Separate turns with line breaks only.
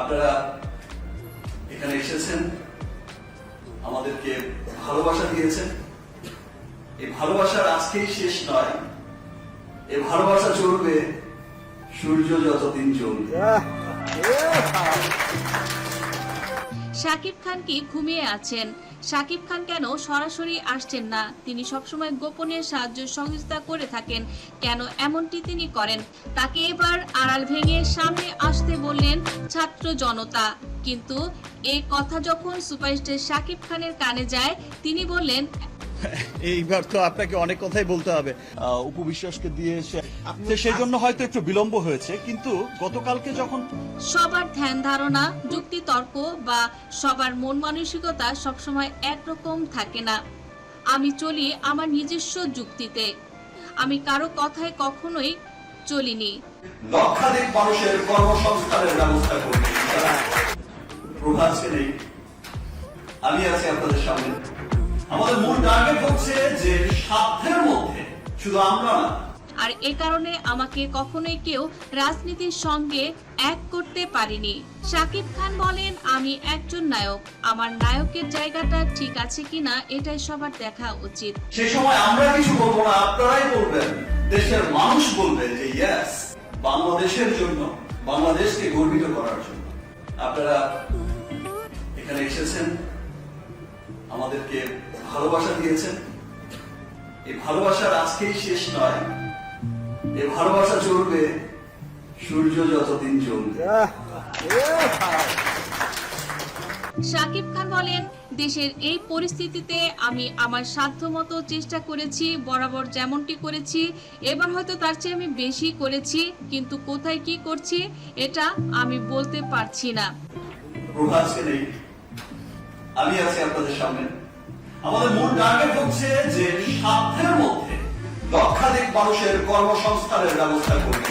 আপনারা এখানে এসেছেন, আমাদেরকে ভালোবাসা দিয়েছেন। এই ভালোবাসার আজকেই শেষ নয়, এই ভালোবাসা চলবে সূর্য যতদিন জ্বলবে।
শাকিব খান কি ঘুমিয়ে আছেন? শাকিব খান কেন সরাসরি আসছেন না? তিনি সবসময় গোপনে সাহায্য সহযোগিতা করে থাকেন। কেন এমনটি তিনি করেন? তাকে এবার আড়াল ভেঙে সামনে আসতে বললেন ছাত্র জনতা। কিন্তু এই কথা যখন সুপারস্টার শাকিব খানের কানে যায় তিনি বললেন
এইবার তো আপনাকে অনেক কথাই বলতে হবে। উপবিশ্বাসকে দিয়ে তো সেই জন্য হয়তো একটু বিলম্ব হয়েছে কিন্তু গতকালকে যখন
সবার ধ্যান ধারণা যুক্তি তর্ক বা সবার মন মানসিকতা সবসময় একরকম থাকে না। আমি চলি আমার নিজস্ব যুক্তিতে। আমি কারও কথায় কখনোই চলিনি।
লক্ষাধিক মানুষের কর্মসংস্থানের ব্যবস্থা করবে আমি আছি আপনাদের সামনে। আমাদের মূল টার্গেট হচ্ছে যে সাধ্যের মধ্যে শুধু আমরা না
আর এ কারণে আমাকে কখনোই কেউ রাজনীতির সঙ্গে এক করতে পারেনি। শাকিব খান বলেন, আমি একজন নায়ক। আমার নায়কের জায়গাটা ঠিক আছে কিনা এটাই সবার দেখা উচিত।
সেই সময় আমরা কিছু বলব না, আপনারাই বলবেন। দেশের মানুষ বলবে যে ইয়েস বাংলাদেশের জন্য, বাংলাদেশকে গর্বিত করার জন্য। আপনারা এখানে এসেছেন, আমাদেরকে ভালোবাসা দিয়েছেন। এই ভালোবাসার আজকেই শেষ নয়। এই ভালোবাসা চলবে সূর্য যতদিন জ্বলবে।
শাকিব খান বলেন দেশের এই পরিস্থিতিতে আমি আমার সাধ্যমতো চেষ্টা করেছি বরাবর যেমনটি করেছি এবার হয়তো তার চেয়ে আমি বেশি করেছি কিন্তু কোথায় কি করছি এটা আমি বলতে পারছি না।
আমি আছি আপনাদের সামনে। আমাদের মূল টার্গেট হচ্ছে যে মানুষের কর্মসংস্থানের ব্যবস্থা করবে।